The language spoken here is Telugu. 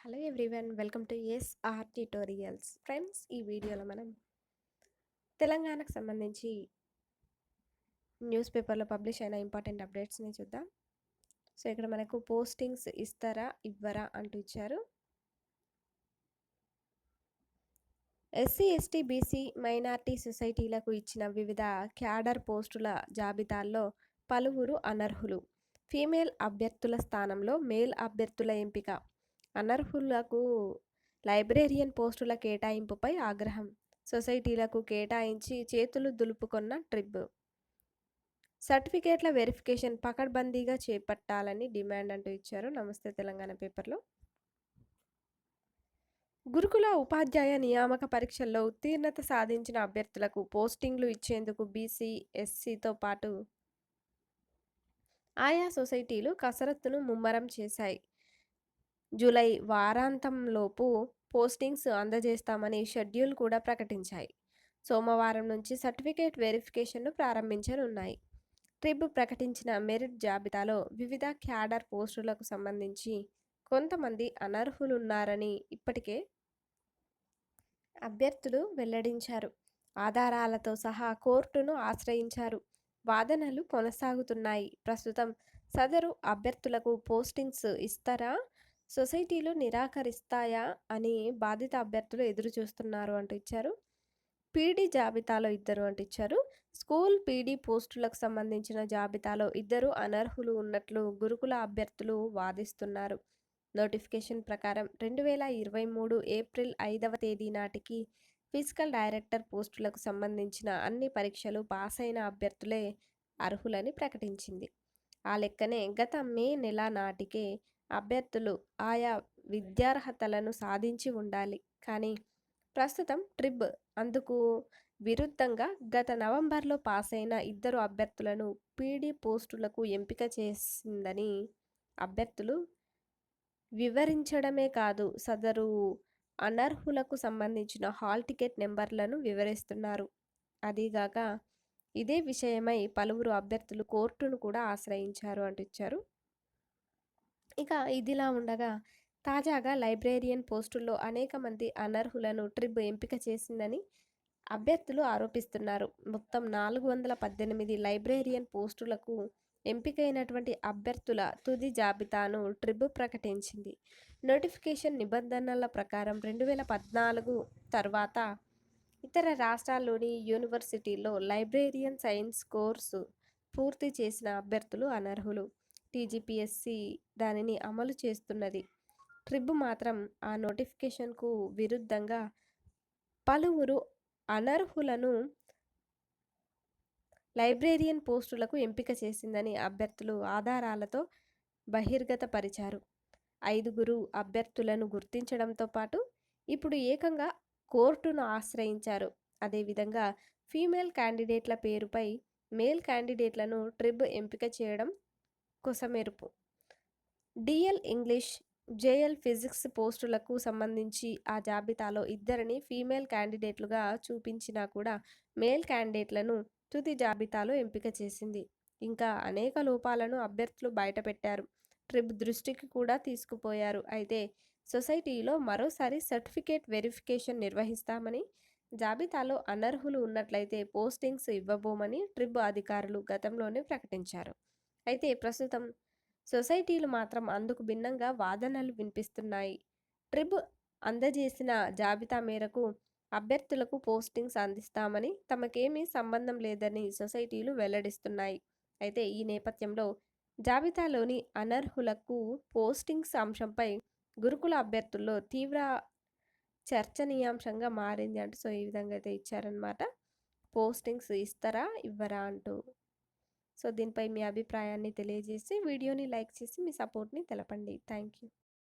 Hello everyone welcome to S R tutorials. Friends ఈ వీడియోలో మనం తెలంగాణకు సంబంధించి న్యూస్ పేపర్లో పబ్లిష్ అయిన ఇంపార్టెంట్ అప్డేట్స్ని చూద్దాం. సో ఇక్కడ మనకు పోస్టింగ్స్ ఇస్తారా ఇవ్వరా అంటూ ఇచ్చారు. ఎస్సీ ఎస్టీ బీసీ మైనార్టీ సొసైటీలకు ఇచ్చిన వివిధ క్యాడర్ పోస్టుల జాబితాల్లో పలువురు అనర్హులు. ఫీమేల్ అభ్యర్థుల స్థానంలో మేల్ అభ్యర్థుల ఎంపిక. అనర్హులకు లైబ్రేరియన్ పోస్టుల కేటాయింపుపై ఆగ్రహం సొసైటీలకు కేటాయించి చేతులు దులుపుకున్న ట్రిబ్. సర్టిఫికేట్ల వెరిఫికేషన్ పకడ్బందీగా చేపట్టాలని డిమాండ్ అంటూ ఇచ్చారు నమస్తే తెలంగాణ పేపర్లో. గురుకుల ఉపాధ్యాయ నియామక పరీక్షల్లో ఉత్తీర్ణత సాధించిన అభ్యర్థులకు పోస్టింగ్లు ఇచ్చేందుకు బీసీ ఎస్సీతో పాటు ఆయా సొసైటీలు కసరత్తును ముమ్మరం చేశాయి. జూలై వారాంతంలోపు పోస్టింగ్స్ అందజేస్తామని షెడ్యూల్ కూడా ప్రకటించాయి. సోమవారం నుంచి సర్టిఫికేట్ వెరిఫికేషన్ను ప్రారంభించనున్నాయి. ట్రిబ్ ప్రకటించిన మెరిట్ జాబితాలో వివిధ క్యాడర్ పోస్టులకు సంబంధించి కొంతమంది అనర్హులున్నారని ఇప్పటికే అభ్యర్థులు వెల్లడించారు. ఆధారాలతో సహా కోర్టును ఆశ్రయించారు. వాదనలు కొనసాగుతున్నాయి. ప్రస్తుతం సదరు అభ్యర్థులకు పోస్టింగ్స్ ఇస్తారా? సొసైటీలు నిరాకరిస్తాయా అని బాధిత అభ్యర్థులు ఎదురు చూస్తున్నారు అంటూ ఇచ్చారు. పీడీ జాబితాలో ఇద్దరు అంటూ ఇచ్చారు. స్కూల్ పీడీ పోస్టులకు సంబంధించిన జాబితాలో ఇద్దరు అనర్హులు ఉన్నట్లు గురుకుల అభ్యర్థులు వాదిస్తున్నారు. నోటిఫికేషన్ ప్రకారం రెండు వేల ఇరవై మూడు ఏప్రిల్ ఐదవ తేదీ నాటికి ఫిజికల్ డైరెక్టర్ పోస్టులకు సంబంధించిన అన్ని పరీక్షలు పాస్ అయిన అభ్యర్థులే అర్హులని ప్రకటించింది. ఆ లెక్కనే గత మే నెల నాటికే అభ్యర్థులు ఆయా విద్యార్హతలను సాధించి ఉండాలి. కానీ ప్రస్తుతం ట్రిబ్ అందుకు విరుద్ధంగా గత నవంబర్లో పాస్ అయిన ఇద్దరు అభ్యర్థులను పీడీ పోస్టులకు ఎంపిక చేసిందని అభ్యర్థులు వివరించడమే కాదు సదరు అనర్హులకు సంబంధించిన హాల్ టికెట్ నెంబర్లను వివరిస్తున్నారు. అదీగాక ఇదే విషయమై పలువురు అభ్యర్థులు కోర్టును కూడా ఆశ్రయించారు అంటిచ్చారు. ఇక ఇదిలా ఉండగా తాజాగా లైబ్రేరియన్ పోస్టుల్లో అనేక మంది అనర్హులను ట్రిబ్ ఎంపిక చేసిందని అభ్యర్థులు ఆరోపిస్తున్నారు. మొత్తం నాలుగు వందల పద్దెనిమిది లైబ్రేరియన్ పోస్టులకు ఎంపికైనటువంటి అభ్యర్థుల తుది జాబితాను ట్రిబ్ ప్రకటించింది. నోటిఫికేషన్ నిబంధనల ప్రకారం రెండు వేల పద్నాలుగు తర్వాత ఇతర రాష్ట్రాల్లోని యూనివర్సిటీల్లో లైబ్రేరియన్ సైన్స్ కోర్సు పూర్తి చేసిన అభ్యర్థులు అనర్హులు. టీజీపీఎస్సీ దానిని అమలు చేస్తున్నది. ట్రిబ్ మాత్రం ఆ నోటిఫికేషన్కు విరుద్ధంగా పలువురు అనర్హులను లైబ్రేరియన్ పోస్టులకు ఎంపిక చేసిందని అభ్యర్థులు ఆధారాలతో బహిర్గతపరిచారు. ఐదుగురు అభ్యర్థులను గుర్తించడంతో పాటు ఇప్పుడు ఏకంగా కోర్టును ఆశ్రయించారు. అదేవిధంగా ఫీమేల్ క్యాండిడేట్ల పేరుపై మేల్ క్యాండిడేట్లను ట్రిబ్ ఎంపిక చేయడం కొసమెరుపు డిఎల్ ఇంగ్లీష్ జేఎల్ ఫిజిక్స్ పోస్టులకు సంబంధించి ఆ జాబితాలో ఇద్దరిని ఫీమేల్ క్యాండిడేట్లుగా చూపించినా కూడా మేల్ క్యాండిడేట్లను తుది జాబితాలో ఎంపిక చేసింది. ఇంకా అనేక లోపాలను అభ్యర్థులు బయటపెట్టారు. ట్రిప్ దృష్టికి కూడా తీసుకుపోయారు. అయితే సొసైటీలో మరోసారి సర్టిఫికేట్ వెరిఫికేషన్ నిర్వహిస్తామని జాబితాలో అనర్హులు ఉన్నట్లయితే పోస్టింగ్స్ ఇవ్వబోమని ట్రిబ్ అధికారులు గతంలోనే ప్రకటించారు. అయితే ప్రస్తుతం సొసైటీలు మాత్రం అందుకు భిన్నంగా వాదనలు వినిపిస్తున్నాయి. ట్రిబ్ అందజేసిన జాబితా మేరకు అభ్యర్థులకు పోస్టింగ్స్ అందిస్తామని తమకేమీ సంబంధం లేదని సొసైటీలు వెల్లడిస్తున్నాయి. అయితే ఈ నేపథ్యంలో జాబితాలోని అనర్హులకు పోస్టింగ్స్ అంశంపై గురుకుల అభ్యర్థుల్లో తీవ్ర చర్చనీయాంశంగా మారింది అంటూ సో ఈ విధంగా అయితే ఇచ్చారనమాట పోస్టింగ్స్ ఇస్తారా ఇవ్వరా అంటూ. సో దీనిపై మీ అభిప్రాయాన్ని తెలియజేసి వీడియోని లైక్ చేసి మీ సపోర్ట్ని తెలపండి. Thank you